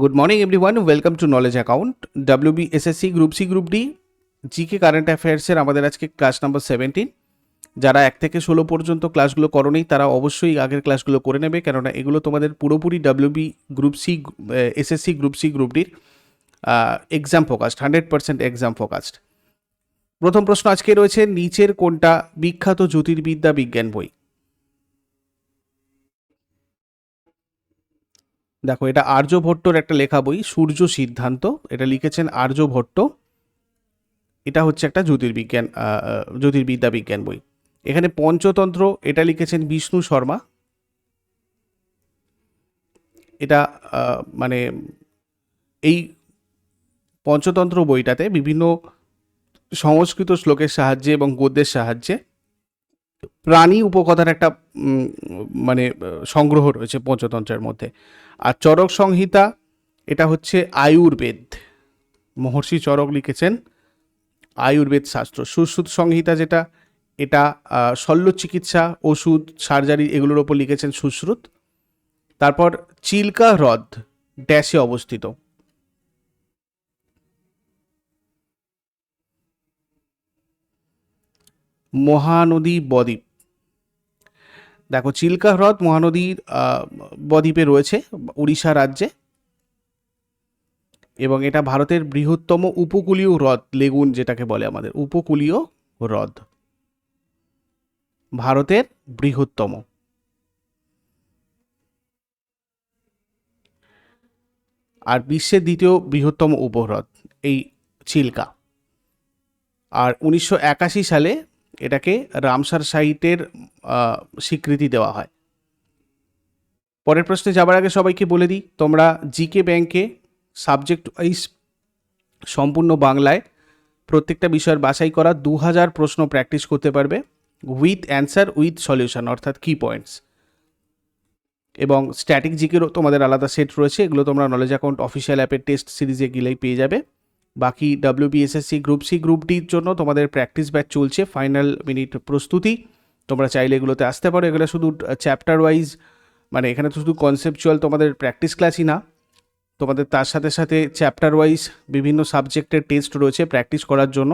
Good morning, everyone. Welcome to Knowledge Account. WB SSC Group C Group D GK current অ্যাফেয়ার্সের আমাদের আজকে class number seventeen যারা এক থেকে ষোলো পর্যন্ত ক্লাসগুলো করোনি তারা অবশ্যই আগের ক্লাসগুলো করে নেবে কেননা এগুলো তোমাদের পুরোপুরি WB group C SSC group C group ডির exam focused hundred percent exam focused প্রথম প্রশ্ন আজকে রয়েছে নিচের কোনটা বিখ্যাত জ্যোতির্বিদ্যা বিজ্ঞান বই দেখো, এটা আর্যভট্টর একটা লেখা বই, সূর্য সিদ্ধান্ত। এটা লিখেছেন আর্যভট্ট এটা হচ্ছে একটা জ্যোতির্বিজ্ঞান জ্যোতির্বিদ্যা বিজ্ঞান বই। এখানে পঞ্চতন্ত্র, এটা লিখেছেন বিষ্ণু শর্মা। এটা মানে এই পঞ্চতন্ত্র বইটাতে বিভিন্ন সংস্কৃত শ্লোকের সাহায্যে এবং গদ্যের সাহায্যে প্রাণী উপকথার একটা মানে সংগ্রহ রয়েছে পঞ্চতন্ত্রের মধ্যে। আর চরক সংহিতা, এটা হচ্ছে আয়ুর্বেদ। মহর্ষি চরক লিখেছেন আয়ুর্বেদ শাস্ত্র। সুশ্রুত সংহিতা যেটা, এটা শল্য চিকিৎসা, ওষুধ, সার্জারি এগুলোর ওপর লিখেছেন সুশ্রুত। তারপর চিল্কা হ্রদ, ড্যাশে অবস্থিত। মহানদী বদ্বীপ। দেখো চিল্কা হ্রদ মহানদীর বদ্বীপে রয়েছে উড়িষ্যা রাজ্যে। এবং এটা ভারতের বৃহত্তম উপকূলীয় হ্রদ, লেগুন যেটাকে বলে আমাদের, উপকূলীয় হ্রদ। ভারতের বৃহত্তম। আর বিশ্বের দ্বিতীয় বৃহত্তম উপহ্রদ, এই চিল্কা। আর উনিশশো একাশি সালে এটাকে রামসার সাইটের স্বীকৃতি দেওয়া হয়। পরের প্রশ্নে যাবার আগে সবাইকে বলে দিই, তোমরা জিকে ব্যাংকে সাবজেক্ট ওয়াইজ সম্পূর্ণ বাংলায় প্রত্যেকটা বিষয়ের বাছাই করা দু হাজার প্রশ্ন প্র্যাকটিস করতে পারবে উইথ অ্যান্সার উইথ সলিউশন অর্থাৎ কি পয়েন্টস এবং স্ট্যাটিক জিকেরও তোমাদের আলাদা সেট রয়েছে, এগুলো তোমরা নলেজ অ্যাকাউন্ট অফিসিয়াল অ্যাপের টেস্ট সিরিজে গেলেই পেয়ে যাবে। বাকি ডাব্লিউবিএসএসসি গ্রুপ সি গ্রুপ ডির জন্য তোমাদের প্র্যাকটিস ব্যাচ চলছে ফাইনাল মিনিট প্রস্তুতি। তোমরা চাইলে এগুলোতে আসতে পারো। এগুলো শুধু চ্যাপ্টার ওয়াইজ মানে এখানে তো শুধু কনসেপচুয়াল তোমাদের প্র্যাকটিস ক্লাসই না। তোমাদের তার সাথে সাথে চ্যাপ্টার ওয়াইজ বিভিন্ন সাবজেক্টের টেস্ট রয়েছে প্র্যাকটিস করার জন্য,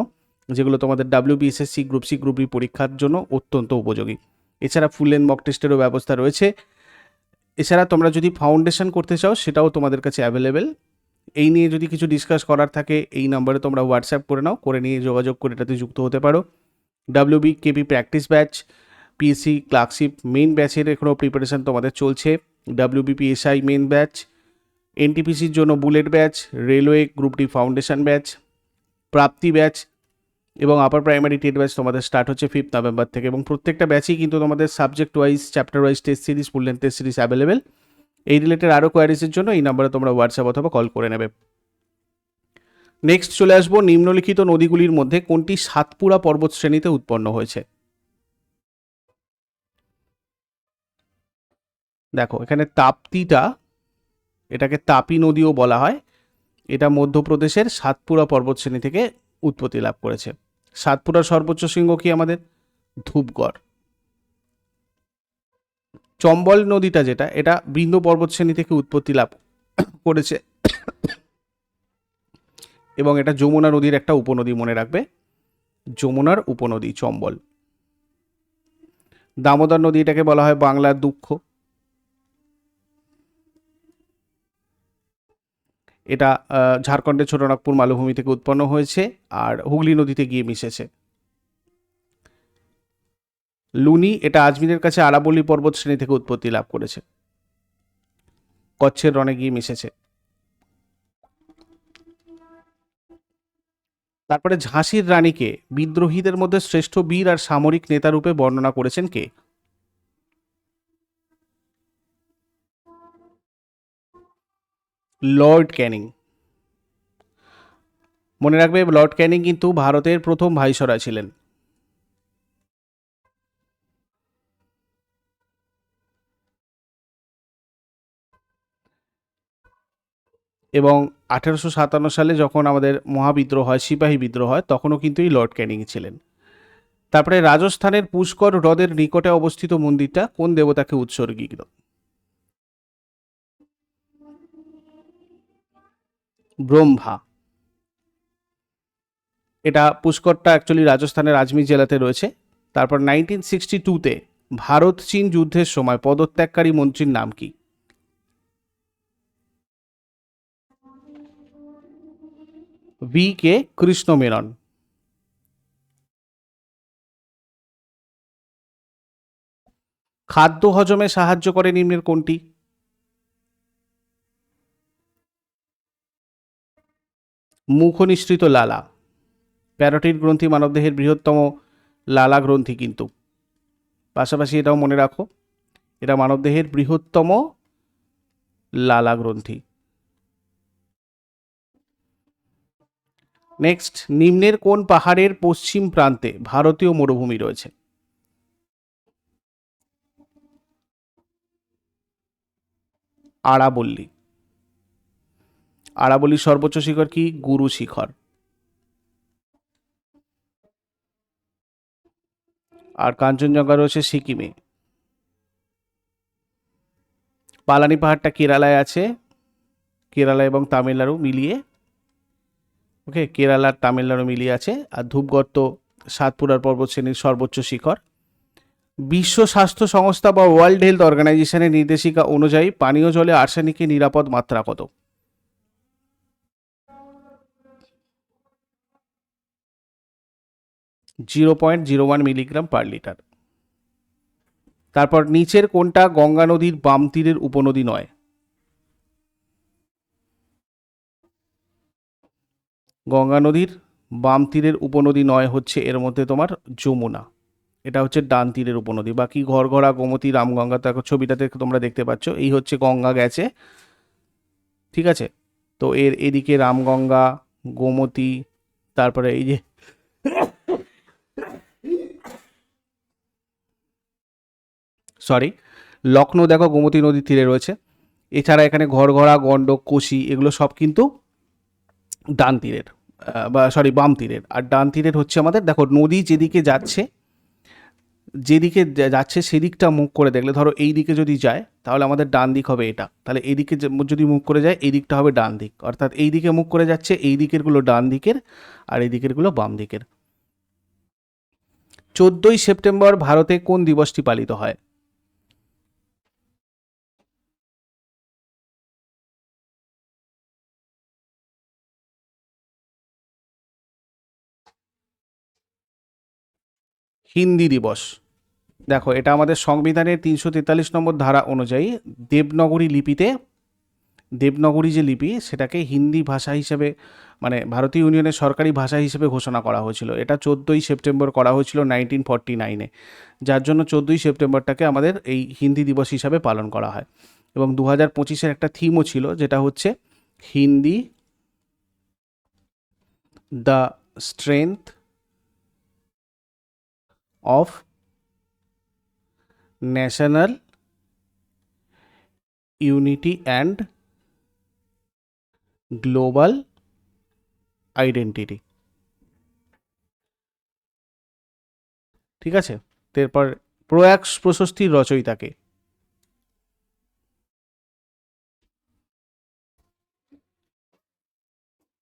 যেগুলো তোমাদের WBSSC group C group D পরীক্ষার জন্য অত্যন্ত উপযোগী। এছাড়া ফুল লেন্থ মক টেস্টেরও ব্যবস্থা রয়েছে। এছাড়া তোমরা যদি ফাউন্ডেশন করতে চাও, সেটাও তোমাদের কাছে অ্যাভেলেবেল এই নিয়ে যদি কিছু ডিসকাস করার থাকে, এই নাম্বারে তোমরা হোয়াটসঅ্যাপ করে নাও, করে নিয়ে যোগাযোগ করে এটাতে যুক্ত হতে পারো। WB KP practice batch PSC clerkship main ব্যাচের এখনও প্রিপারেশন তোমাদের চলছে। ডাব্লিউবিপিএসআই মেন ব্যাচ এনটিপিসির জন্য bullet batch railway group D foundation batch Prapti batch এবং আপার প্রাইমারি টেট ব্যাচ তোমাদের স্টার্ট হচ্ছে ফিফথ নভেম্বর থেকে এবং প্রত্যেকটা ব্যাচই কিন্তু তোমাদের subject wise chapter wise test series full length test series available এই রিলেটেড আরও কোয়ারিজের জন্য এই নাম্বারে তোমরা হোয়াটসঅ্যাপ অথবা কল করে নেবে। নেক্সট চলে আসব নিম্নলিখিত নদীগুলির মধ্যে কোনটি সাতপুরা পর্বত শ্রেণীতে উৎপন্ন হয়েছে? দেখো, এখানে তাপ্তিটা, এটাকে তাপি নদীও বলা হয়। এটা মধ্যপ্রদেশের সাতপুরা পর্বত শ্রেণি থেকে উৎপত্তি লাভ করেছে। সাতপুরার সর্বোচ্চ শৃঙ্গ কি আমাদের? ধূপগড়। চম্বল নদীটা যেটা, এটা বৃন্দ পর্বত শ্রেণি থেকে উৎপত্তি লাভ করেছে। এবং এটা যমুনা নদীর একটা উপনদী মনে রাখবে। যমুনার উপনদী, চম্বল। দামোদর নদী এটাকে বলা হয় বাংলার দুঃখ। এটা ঝাড়খণ্ডের ছোটনাগপুর মালভূমি থেকে উৎপন্ন হয়েছে, আর হুগলি নদীতে গিয়ে মিশেছে। লুনি এটা আজমিরের কাছে আরাবলি পর্বত শ্রেণি থেকে উৎপত্তি লাভ করেছে। কচ্ছের রণে গিয়ে মিশেছে। তারপরে ঝাঁসির রানীকে বিদ্রোহীদের মধ্যে শ্রেষ্ঠ বীর আর সামরিক নেতা রূপে বর্ণনা করেছেন কে? লর্ড ক্যানিং। মনে রাখবে, লর্ড ক্যানিং কিন্তু ভারতের প্রথম ভাইসরা ছিলেন। এবং আঠেরোশো সাতান্ন সালে যখন আমাদের মহাবিদ্রোহ হয়, সিপাহী বিদ্রোহ হয়, তখনও কিন্তু এই লর্ড ক্যানিং ছিলেন। তারপরে রাজস্থানের পুষ্কর হ্রদের নিকটে অবস্থিত মন্দিরটা কোন দেবতাকে উৎসর্গীকৃত? ব্রহ্মা। এটা পুষ্করটা অ্যাকচুয়ালি রাজস্থানের আজমির জেলাতে রয়েছে। তারপর নাইনটিন সিক্সটি টুতে ভারত চীন যুদ্ধের সময় পদত্যাগকারী মন্ত্রীর নাম কি? ভি কে কৃষ্ণ মেনন খাদ্য হজমে সাহায্য করে নিম্নের কোনটি? মুখনিসৃত লালা। প্যারোটিড গ্রন্থি মানবদেহের বৃহত্তম লালা গ্রন্থি কিন্তু। পাশাপাশি এটাও মনে রাখো, এটা মানবদেহের বৃহত্তম লালা গ্রন্থি। নেক্সট নিম্নের কোন পাহাড়ের পশ্চিম প্রান্তে ভারতীয় মরুভূমি রয়েছে? আরাবল্লী। আরাবল্লীর সর্বোচ্চ শিখর কি? গুরু শিখর। আর কাঞ্চনজঙ্ঘা রয়েছে সিকিমে। পালানি পাহাড়টা কেরালায় আছে। কেরালা এবং তামিলনাড়ু মিলিয়ে ওকে কেরালার তামিলনাড়ু মিলিয়ে আছে, আর ধূপগর্ত, সাতপুরার পর্বত শ্রেণির সর্বোচ্চ শিখর। বিশ্ব স্বাস্থ্য সংস্থা বা ওয়ার্ল্ড হেলথ অর্গানাইজেশনের নির্দেশিকা অনুযায়ী পানীয় জলে আর্সেনিকের নিরাপদ মাত্রা কত? Zero point zero one milligram per litre. তারপর নিচের কোনটা গঙ্গা নদীর বাম তীরের উপনদী নয়? গঙ্গা নদীর বাম তীরের উপনদী নয় হচ্ছে এর মধ্যে তোমার যমুনা। এটা হচ্ছে ডান তীরের উপনদী। বাকি ঘরঘরা, গোমতী, রামগঙ্গা তো এখন ছবিটাতে তোমরা দেখতে পাচ্ছ। এই হচ্ছে গঙ্গা গেছে। ঠিক আছে? তো এর এদিকে রামগঙ্গা, গোমতী, তারপরে এই যে সরি, লখনৌ দেখো গোমতী নদীর তীরে রয়েছে। এছাড়া এখানে ঘরঘরা গণ্ডক কোশি, এগুলো সব কিন্তু ডান তীরের বা সরি বাম তীরের। আর ডান তীরের হচ্ছে আমাদের, দেখো নদী যেদিকে যাচ্ছে যেদিকে যাচ্ছে সেদিকটা মুখ করে দেখলে, ধরো এই দিকে যদি যায়, তাহলে আমাদের ডান দিক হবে এটা। তাহলে এই দিকে যদি মুখ করে যায়, এই দিকটা হবে ডান দিক। অর্থাৎ এই দিকে মুখ করে যাচ্ছে, এই দিকেরগুলো ডান দিকের, আর এই দিকেরগুলো বাম দিকের। চোদ্দোই সেপ্টেম্বর ভারতে কোন দিবসটি পালিত হয়? হিন্দি দিবস। দেখো, এটা আমাদের সংবিধানের তিনশো তেতাল্লিশ নম্বর ধারা অনুযায়ী দেবনগরী লিপিতে, দেবনগরী যে লিপি, সেটাকে হিন্দি ভাষা হিসেবে মানে ভারতীয় ইউনিয়নের সরকারি ভাষা হিসেবে ঘোষণা করা হয়েছিল। এটা চোদ্দোই সেপ্টেম্বর করা হয়েছিল নাইনটিন ফর্টি নাইনে। যার জন্য চোদ্দোই সেপ্টেম্বরটাকে আমাদের এই হিন্দি দিবস হিসাবে পালন করা হয়। এবং দু হাজার পঁচিশের একটা থিমও ছিল, যেটা হচ্ছে Hindi, the strength of national unity and global identity ঠিক আছে? তারপর প্রয়াগ প্রশস্তির রচয়িতাকে।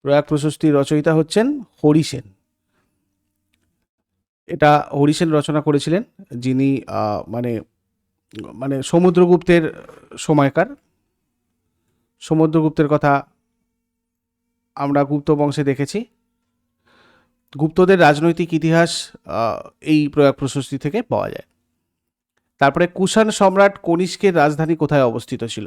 প্রয়াগ প্রশস্তির রচয়িতা হচ্ছেন হরিসেন এটা হরিসেন রচনা করেছিলেন, যিনি মানে মানে সমুদ্রগুপ্তের সময়কার। সমুদ্রগুপ্তের কথা আমরা গুপ্ত বংশে দেখেছি। গুপ্তদের রাজনৈতিক ইতিহাস এই প্রয়াগ প্রশস্তি থেকে পাওয়া যায়। তারপরে কুষাণ সম্রাট কনিষ্কের রাজধানী কোথায় অবস্থিত ছিল?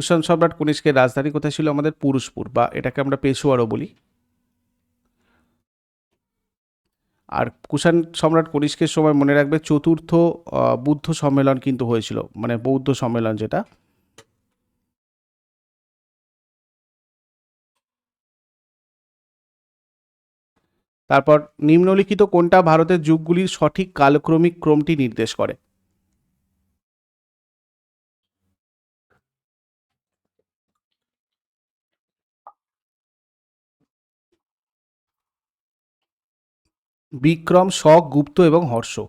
কুষাণ সম্রাট কনিষ্কের রাজধানী কোথায় ছিল? আমাদের পুরুষপুর বা এটাকে আমরা পেশোয়ারও বলি। আর কুষাণ সম্রাট কনিষ্কের সময় মনে রাখবে চতুর্থ বুদ্ধ সম্মেলন কিন্তু হয়েছিল মানে বৌদ্ধ সম্মেলন যেটা। তারপর নিম্নলিখিত কোনটা ভারতের যুগগুলির সঠিক কালক্রমিক ক্রমটি নির্দেশ করে? বিক্রম, শক, গুপ্ত এবং হর্ষ।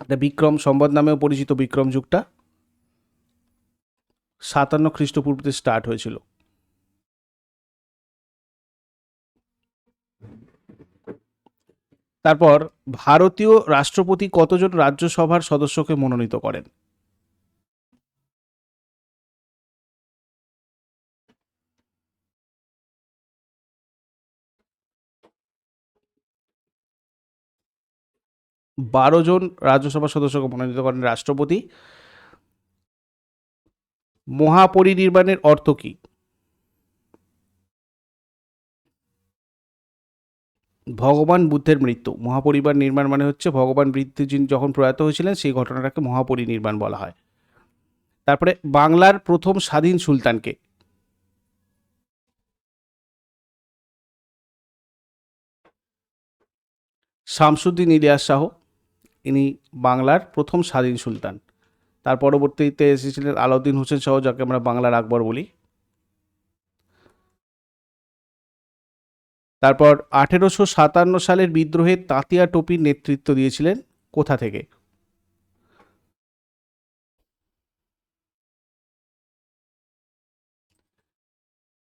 এটা বিক্রম সম্বদ নামেও পরিচিত বিক্রম যুগটা। সাতান্ন খ্রিস্টপূর্বতে স্টার্ট হয়েছিল। তারপর ভারতীয় রাষ্ট্রপতি কতজন রাজ্যসভার সদস্যকে মনোনীত করেন? বারো জন রাজ্যসভার সদস্যকে মনোনীত করেন রাষ্ট্রপতি। মহাপরিনির্বাণের অর্থ কি? ভগবান বুদ্ধের মৃত্যু। মহাপরিবার নির্মাণ মানে হচ্ছে ভগবান বুদ্ধ যিনি যখন প্রয়াত হয়েছিলেন, সেই ঘটনাটাকে মহাপরিনির্বাণ বলা হয়। তারপরে বাংলার প্রথম স্বাধীন সুলতানকে। শামসুদ্দিন ইলিয়াস শাহ ইনি বাংলার প্রথম স্বাধীন সুলতান। তার পরবর্তীতে এসেছিলেন আলাউদ্দিন হোসেন শাহ যাকে আমরা বাংলার আকবর বলি। তারপর আঠেরোশো সাতান্ন সালের বিদ্রোহে তাঁতিয়া টোপির নেতৃত্ব দিয়েছিলেন কোথা থেকে?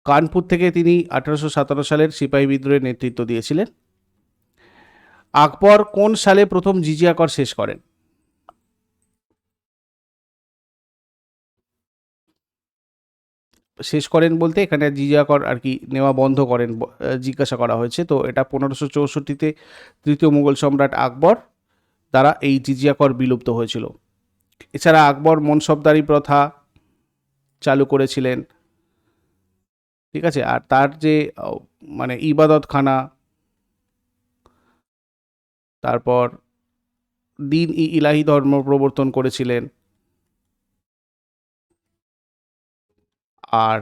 কানপুর থেকে তিনি আঠেরোশো সাতান্ন সালের সিপাহী বিদ্রোহের নেতৃত্ব দিয়েছিলেন। আকবর কোন সালে প্রথম জিজিয়া কর শেষ করেন? শেষ করেন বলতে এখানে জিজিয়া কর আর কি নেওয়া বন্ধ করেন জিজ্ঞাসা করা হয়েছে। তো এটা পনেরোশো চৌষট্টিতে তৃতীয় মুঘল সম্রাট আকবর দ্বারা এই জিজিয়া কর বিলুপ্ত হয়েছিল। এছাড়া আকবর মনসবদারি প্রথা চালু করেছিলেন। ঠিক আছে? আর তার যে মানে ইবাদতখানা তারপর দিন ই ইলাহি ধর্ম প্রবর্তন করেছিলেন। আর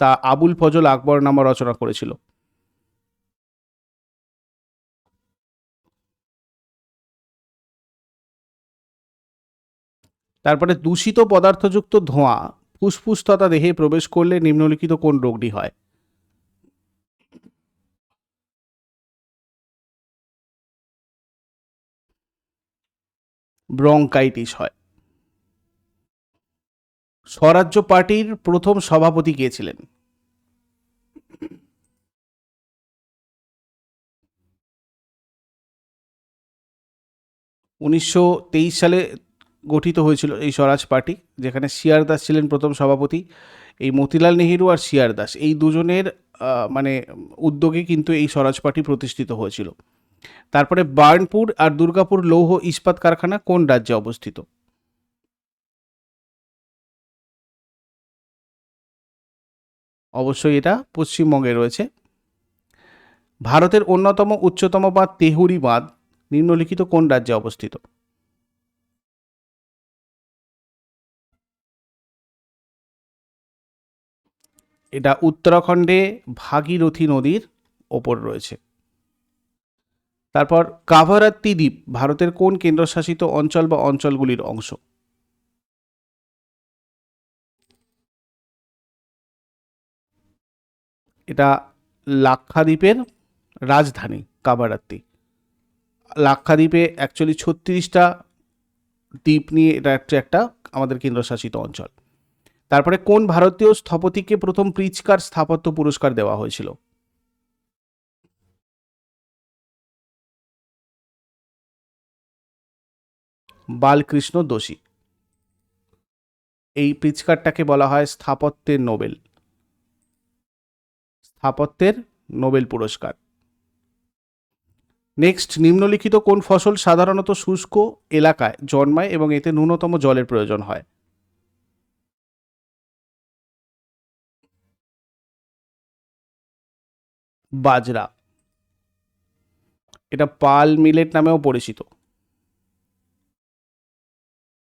তা আবুল ফজল আকবর নামা রচনা করেছিল। তারপরে দূষিত পদার্থযুক্ত ধোঁয়া ফুসফুস তথা দেহে প্রবেশ করলে নিম্নলিখিত কোন রোগটি হয়? ব্রঙ্কাইটিস হয়। স্বরাজ্য পার্টির প্রথম সভাপতি কে ছিলেন? উনিশশো তেইশ সালে গঠিত হয়েছিল এই স্বরাজ পার্টি, যেখানে শিয়ার দাস ছিলেন প্রথম সভাপতি, এই মতিলাল নেহেরু আর শিয়ার দাস। এই দুজনের মানে উদ্যোগে কিন্তু এই স্বরাজ পার্টি প্রতিষ্ঠিত হয়েছিল। তারপরে বার্নপুর আর দুর্গাপুর লৌহ ইস্পাত কারখানা কোন রাজ্যে অবস্থিত? অবশ্যই এটা পশ্চিমবঙ্গে রয়েছে। ভারতের অন্যতম উচ্চতম বাঁধ তেহুরি বাঁধ নিম্নলিখিত কোন রাজ্যে অবস্থিত? এটা উত্তরাখণ্ডে ভাগীরথী নদীর ওপর রয়েছে। তারপর কাভারাত্তি দ্বীপ, ভারতের কোন কেন্দ্রশাসিত অঞ্চল বা অঞ্চলগুলির অংশ? এটা লাক্ষাদ্বীপের রাজধানী, কাভারাত্তি। লাক্ষাদ্বীপে অ্যাকচুয়ালি ছত্রিশটা দ্বীপ নিয়ে এটা হচ্ছে একটা আমাদের কেন্দ্রশাসিত অঞ্চল। তারপরে কোন ভারতীয় স্থপতিকে প্রথম প্রিচকার স্থাপত্য পুরস্কার দেওয়া হয়েছিল? বালকৃষ্ণ দোষী। এই প্রিচকারটাকে বলা হয় স্থাপত্যের নোবেল। স্থাপত্যের নোবেল পুরস্কার। নেক্সট, নিম্নলিখিত কোন ফসল সাধারণত শুষ্ক এলাকায় জন্মায় এবং এতে ন্যূনতম জলের প্রয়োজন হয়? বাজরা। এটা পাল মিলেট নামেও পরিচিত।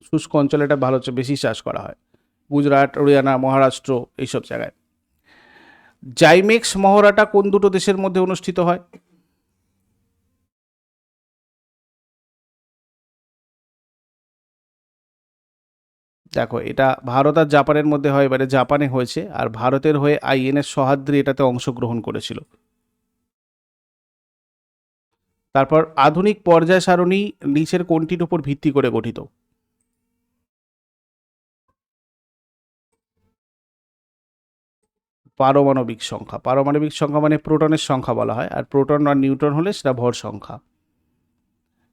শুষ্ক অঞ্চলে এটা ভালো হচ্ছে, বেশি চাষ করা হয়। গুজরাট, হরিয়ানা, মহারাষ্ট্র এইসব জায়গায়। জাইমেক্স মহড়াটা কোন দুটো দেশের মধ্যে অনুষ্ঠিত হয়? দেখো, এটা ভারত আর জাপানের মধ্যে হয়, এবারে জাপানে হয়েছে, আর ভারতের হয়ে আইএনএস সহাদ্রি এটাতে অংশগ্রহণ করেছিল। তারপর আধুনিক পর্যায় সারণী নিচের কোনটির উপর ভিত্তি করে গঠিত? পারমাণবিক সংখ্যা। পারমাণবিক সংখ্যা মানে প্রোটনের সংখ্যা বলা হয়, আর প্রোটন আর নিউট্রন হলে সেটা ভর সংখ্যা।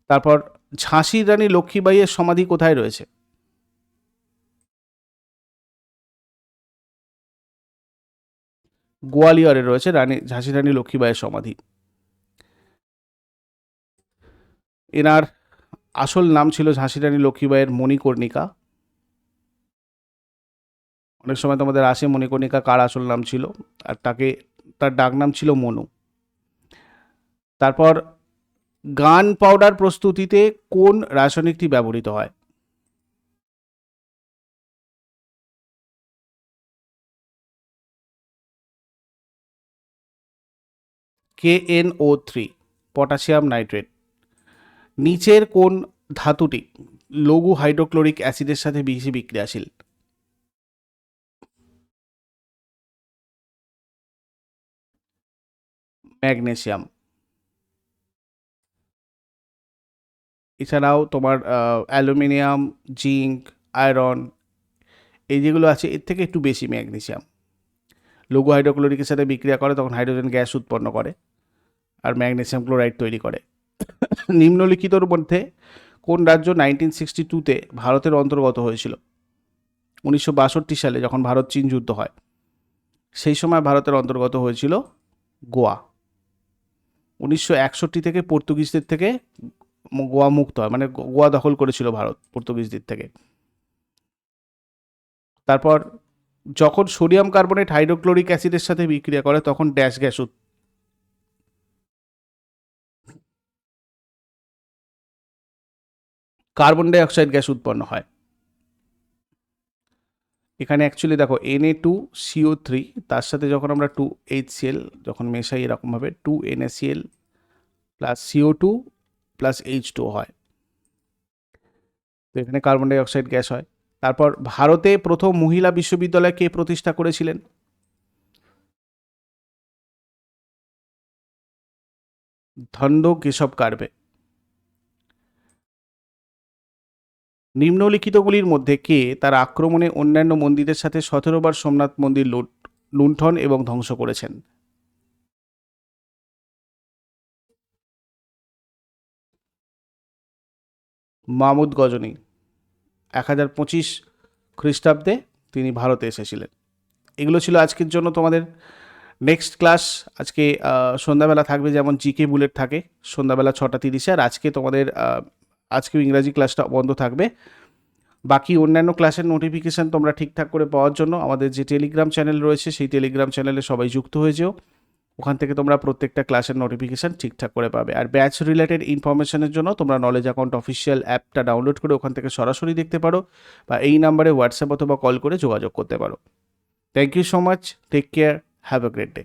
তারপর ঝাঁসির রানী লক্ষ্মীবাইয়ের সমাধি কোথায় রয়েছে? গোয়ালিয়রে রয়েছে রানী, ঝাঁসি রানী লক্ষ্মীবাইয়ের সমাধি। এনার আসল নাম ছিল ঝাঁসি রানী লক্ষ্মীবাইয়ের মণিকর্ণিকা। অনেক সময় তোমাদের আসে মণিকর্ণিকা কার আসল নাম ছিল, আর তাকে, তার ডাক নাম ছিল মনু। তারপর গান পাউডার প্রস্তুতিতে কোন রাসায়নিকটি ব্যবহৃত হয়? K N O three potassium nitrate. নিচের কোন ধাতুটি লঘু হাইড্রোক্লোরিক অ্যাসিডের সাথে বেশি বিক্রিয়াশীল? ম্যাগনেসিয়াম। এছাড়াও তোমার অ্যালুমিনিয়াম, জিঙ্ক, আয়রন, এই যেগুলো আছে, এর থেকে একটু বেশি ম্যাগনেশিয়াম লঘু হাইড্রোক্লোরিকের সাথে বিক্রিয়া করে, তখন হাইড্রোজেন গ্যাস উৎপন্ন করে আর ম্যাগনেশিয়াম ক্লোরাইড তৈরি করে। নিম্নলিখিতর মধ্যে কোন রাজ্য নাইনটিন সিক্সটি টুতে ভারতের অন্তর্গত হয়েছিল? উনিশশো বাষট্টি সালে যখন ভারত চীন যুদ্ধ হয়, সেই সময় ভারতের অন্তর্গত হয়েছিল গোয়া। উনিশশো একষট্টি থেকে পর্তুগিজদের থেকে গোয়া মুক্ত হয় মানে গোয়া দখল করেছিল ভারত পর্তুগিজদের থেকে। তারপর যখন সোডিয়াম কার্বনেট হাইড্রোক্লোরিক অ্যাসিডের সাথে বিক্রিয়া করে, তখন dash gas carbon dioxide gas উৎপন্ন হয়। এখানে অ্যাকচুয়ালি দেখো N A two CO three তার সাথে যখন আমরা টু এইচ সিএল যখন মেশাই এরকমভাবে two N A CL plus CO two plus H two হয়। তো এখানে কার্বন ডাই অক্সাইড গ্যাস হয়। তারপর ভারতে প্রথম মহিলা বিশ্ববিদ্যালয় কে প্রতিষ্ঠা করেছিলেন? ধন্ড কেশব কার্বে। নিম্নলিখিতগুলির মধ্যে কে তার আক্রমণে অন্যান্য মন্দিরের সাথে সতেরো বার সোমনাথ মন্দির লুট লুণ্ঠন এবং ধ্বংস করেছেন। মামুদ গজনী, এক হাজার পঁচিশ খ্রিস্টাব্দে তিনি ভারতে এসেছিলেন। এগুলো ছিল আজকের জন্য তোমাদের নেক্সট ক্লাস। আজকে সন্ধ্যাবেলা থাকবে যেমন জিকে বুলেট থাকে, সন্ধ্যাবেলা ছটা তিরিশে। আর আজকে তোমাদের আজকেও ইংরাজি ক্লাসটা বন্ধ থাকবে। বাকি অন্যান্য ক্লাসের নোটিফিকেশান তোমরা ঠিকঠাক করে পাওয়ার জন্য আমাদের যে টেলিগ্রাম চ্যানেল রয়েছে, সেই টেলিগ্রাম চ্যানেলে সবাই যুক্ত হয়ে যেও। ওখান থেকে তোমরা প্রত্যেকটা ক্লাসের নোটিফিকেশান ঠিকঠাক করে পাবে। আর ব্যাচ রিলেটেড ইনফরমেশনের জন্য তোমরা নলেজ অ্যাকাউন্ট অফিসিয়াল অ্যাপটা ডাউনলোড করে ওখান থেকে সরাসরি দেখতে পারো বা এই নাম্বারে হোয়াটসঅ্যাপ অথবা কল করে যোগাযোগ করতে পারো। Thank you so much take care have a great day